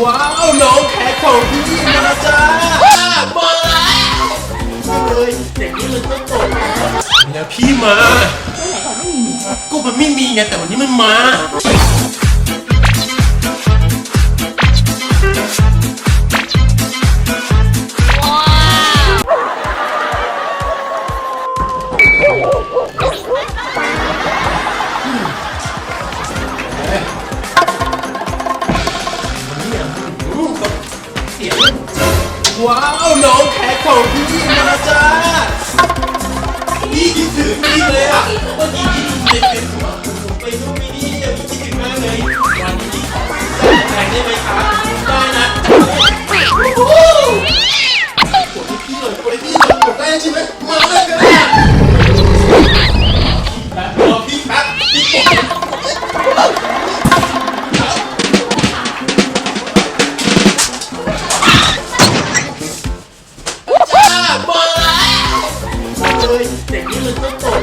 ว้าวน้องแขกของพี่มาจ้ามาแล้วเลยอย่างนี้มันต้องกดแล้วพี่มาก็มันไม่มีไงแต่วันนี้มันมา ว้าวน้องแขกของพี่มาจ้านี่คิดถึงพี่เลยอะเมื่อกี้พี่เด็ก เลยเด็กนี่มันต้องกด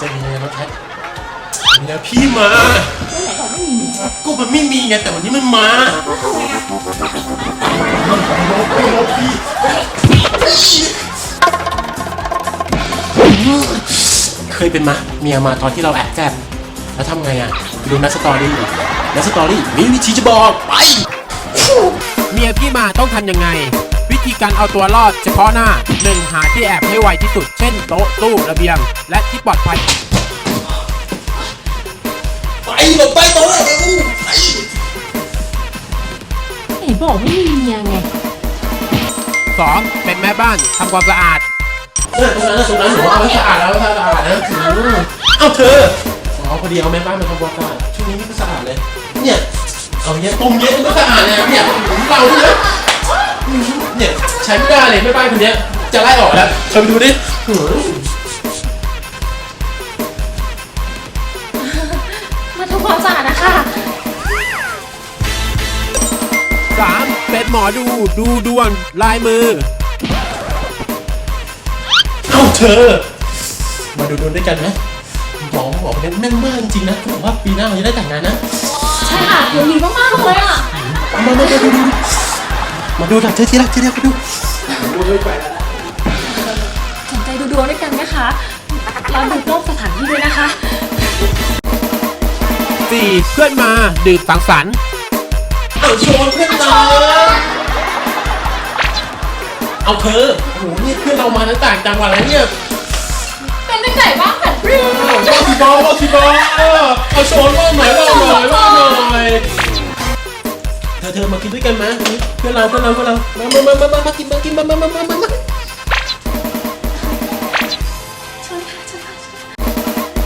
จะมีอะไรมาแท็กแล้วพี่มา ก็มันไม่มีไงแต่วันนี้มันมาไม่รบพี่ เคยเป็นมะเมียมาตอนที่เราแอบแซบแล้วทำไงอะไปดูนัสตอรี่นัสตอรี่มีวิธีจะบอกไป เมียพี่มาต้องทำยังไง วิธีการเอาตัวรอดเฉพาะหน้า 1. หาที่แอบให้ไวที่สุด เช่นโต๊ะตู้ระเบียง และที่ปลอดภัย ไปหลบใต้โต๊ะเร็วไปไหนบอกไม่มีเมียไง 2. เป็นแม่บ้านทำความสะอาด เนี่ยตรงนั้นตรงนั้นหนูเอาไว้สะอาดแล้วสะอาดนะอืมเอ้าเธออ๋อพอดีเอาแม่บ้านมาทำความสะอาดช่วงนี้ไม่สะอาดเลย เนี่ยเอาเนี่ยตรงเนี้ยมันก็สะอาดนะเนี่ยผมเราด้วยนะเนี่ยใช้ไม่ได้เลยแม่บ้านคนเนี้ยจะไล่ออกแล้วเธอไปดูดิมาทำความสะอาดนะคะ 3. เป็นหมอดูดูดวงลายมือ เอ้าเธอ มาดูดวงด้วยกันไหมหมอบอกเนี่ยแม่นมากจริงนะเขาบอกว่าปีหน้าเราจะได้แต่งงานนะ ใช่ค่ะเดี๋ยวดีมากๆเลยอะมามามาดูดูมาดูดักเธอทีละทีละมาดูดูเลยไปแล้วสนใจดูดวงด้วยกันไหมคะเราดูรอบสถานที่ด้วยนะคะ 4. เพื่อนมาดื่มสังสรรค์เอาโชว์เพื่อนเรา เอาเธอโอ้โหนี่เพื่อนเรามาตั้งต่างจังหวัดแล้วเนี่ยเป็นตั้งแต่บ้างแบบว่าทีบอลว่าทีบอลเอาโชว์ว่าหน่อยว่าหน่อยว่าหน่อยเธอเธอมากินด้วยกันไหมเพื่อนเราเพื่อนเราเพื่อนเรามามามามามากินมากินมามามามามาเชิญค่ะเชิญ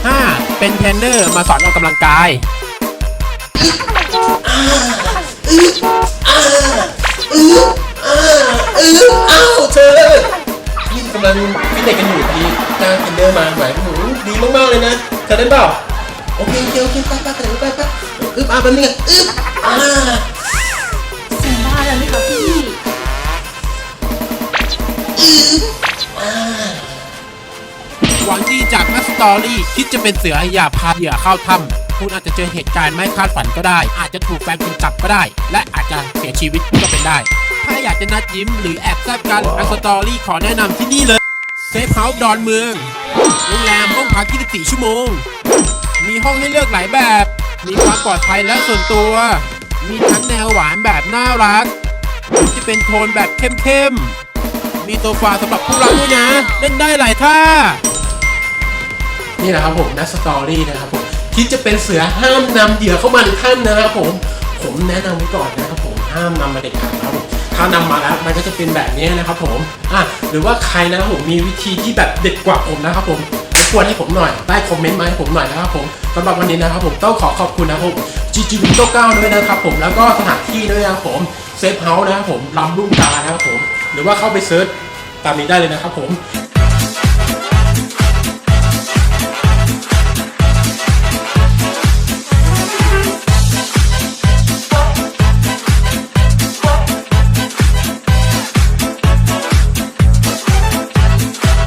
ค่ะ 5. เป็นเทรนเนอร์มาสอนออกกำลังกายอ้ เนสกันอยู่ดีจ้างเทนเนอร์มาใหมายถึงดีมากๆเลยนะเธอได้เปล่าโอเคโอเคโอเคไปไปไปไปไปอึ๊บอะแป๊บนึงอะอึ๊บอ่าจริงบ้าแล้วนี่ค่ะพี่หวังดีจากนักสตอรี่คิดจะเป็นเสืออย่าพาเหยื่อเข้าถ้ำคุณอาจจะเจอเหตุการณ์ไม่คาดฝันก็ได้ อาจจะถูกแฟนคุณจับก็ได้ และอาจจะเสียชีวิตก็เป็นได้ ถ้าอยากจะนัดยิ้มหรือแอบแซบกันนักสตอรี่ขอแนะนำที่นี่เลย ฟเฮาส์ดอนเมือง โรงแรมห้องพัก 24 ชั่วโมง มีห้องให้เลือกหลายแบบ มีความปลอดภัยและส่วนตัว มีทั้งแนวหวานแบบน่ารัก ที่เป็นโทนแบบเข้มๆ มีโซฟาสำหรับผู้รักด้วยนะ เล่นได้หลายท่า นี่นะครับผมนัสตอรี่นะครับผม คิดจะเป็นเสือห้ามนำเหยื่อเข้ามาในถ้ำนะครับผม ผมแนะนำไว้ก่อนนะครับผม ห้ามนำมาเด็ดขาดนะครับผม ถ้านำมาแล้วมันก็จะเป็นแบบนี้นะครับผมอะหรือว่าใครนะครับผมมีวิธีที่แบบเด็ดกว่าผมนะครับผมรบกวนให้ผมหน่อยได้คอมเมนต์มาให้ผมหน่อยนะครับผมสำหรับวันนี้นะครับผมต้องขอขอบคุณนะครับผม GG w i n d o 9ด้วยนะครับผมแล้วก็สถานที่ด้วยนะครับผมเซฟเฮาส์นะครับผมลำลุ่มตานะครับผม หรือว่าเข้าไปเซิร์ชตามนี้ได้เลยนะครับผม